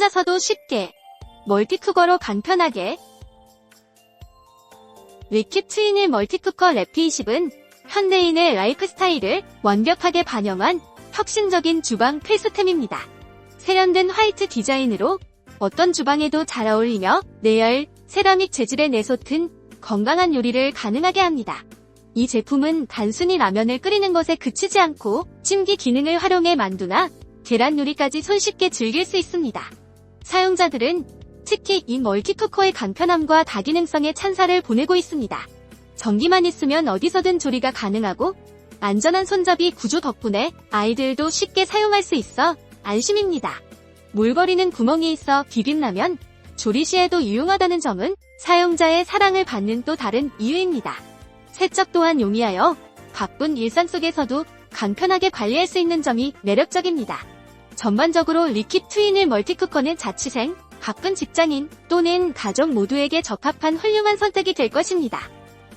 혼자서도 쉽게 멀티쿠거로 간편하게 트윈일 멀티쿠커 래피20은 현대인의 라이프 스타일을 완벽하게 반영한 혁신적인 주방 필수템입니다. 세련된 화이트 디자인으로 어떤 주방에도 잘 어울리며 내열, 세라믹 재질의 내솥은 건강한 요리를 가능하게 합니다. 이 제품은 단순히 라면을 끓이는 것에 그치지 않고 찜기 기능을 활용해 만두나 계란 요리까지 손쉽게 즐길 수 있습니다. 사용자들은 특히 이 멀티쿠커의 간편함과 다기능성에 찬사를 보내고 있습니다. 전기만 있으면 어디서든 조리가 가능하고 안전한 손잡이 구조 덕분에 아이들도 쉽게 사용할 수 있어 안심입니다. 물거리는 구멍이 있어 비빔라면, 조리 시에도 유용하다는 점은 사용자의 사랑을 받는 또 다른 이유입니다. 세척 또한 용이하여 바쁜 일상 속에서도 간편하게 관리할 수 있는 점이 매력적입니다. 전반적으로 리킵 트윈을 멀티쿠커는 자취생, 바쁜 직장인 또는 가족 모두에게 적합한 훌륭한 선택이 될 것입니다.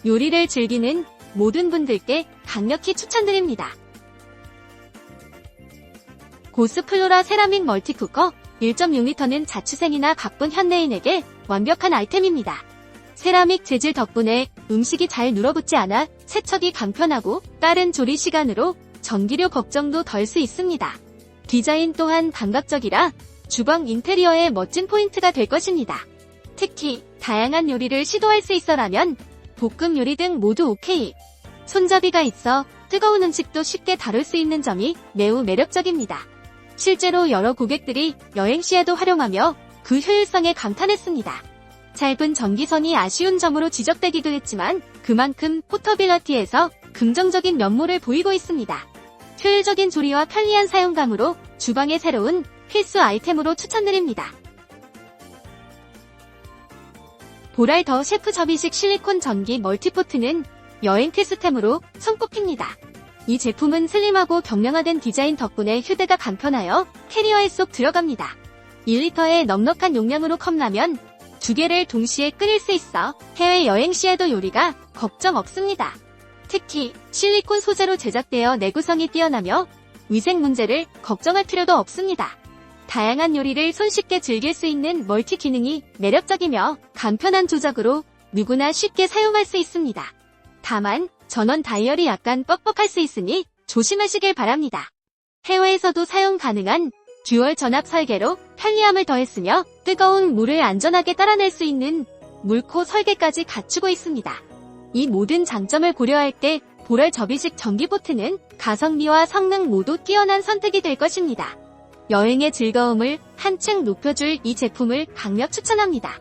요리를 즐기는 모든 분들께 강력히 추천드립니다. 고스플로라 세라믹 멀티쿠커 1.6리터는 자취생이나 바쁜 현대인에게 완벽한 아이템입니다. 세라믹 재질 덕분에 음식이 잘 눌어붙지 않아 세척이 간편하고 빠른 조리 시간으로 전기료 걱정도 덜 수 있습니다. 디자인 또한 감각적이라 주방 인테리어의 멋진 포인트가 될 것입니다. 특히 다양한 요리를 시도할 수 있어라면 볶음 요리 등 모두 오케이. 손잡이가 있어 뜨거운 음식도 쉽게 다룰 수 있는 점이 매우 매력적입니다. 실제로 여러 고객들이 여행 시에도 활용하며 그 효율성에 감탄했습니다. 짧은 전기선이 아쉬운 점으로 지적되기도 했지만 그만큼 포터빌러티에서 긍정적인 면모를 보이고 있습니다. 효율적인 조리와 편리한 사용감으로 주방의 새로운 필수 아이템으로 추천드립니다. 보랄 더 셰프 접이식 실리콘 전기 멀티포트는 여행 필수템으로 손꼽힙니다. 이 제품은 슬림하고 경량화된 디자인 덕분에 휴대가 간편하여 캐리어에 쏙 들어갑니다. 1리터의 넉넉한 용량으로 컵라면 두 개를 동시에 끓일 수 있어 해외 여행 시에도 요리가 걱정 없습니다. 특히 실리콘 소재로 제작되어 내구성이 뛰어나며 위생 문제를 걱정할 필요도 없습니다. 다양한 요리를 손쉽게 즐길 수 있는 멀티 기능이 매력적이며 간편한 조작으로 누구나 쉽게 사용할 수 있습니다. 다만 전원 다이얼이 약간 뻑뻑할 수 있으니 조심하시길 바랍니다. 해외에서도 사용 가능한 듀얼 전압 설계로 편리함을 더했으며 뜨거운 물을 안전하게 따라낼 수 있는 물코 설계까지 갖추고 있습니다. 이 모든 장점을 고려할 때 보랄 접이식 전기보트는 가성비와 성능 모두 뛰어난 선택이 될 것입니다. 여행의 즐거움을 한층 높여줄 이 제품을 강력 추천합니다.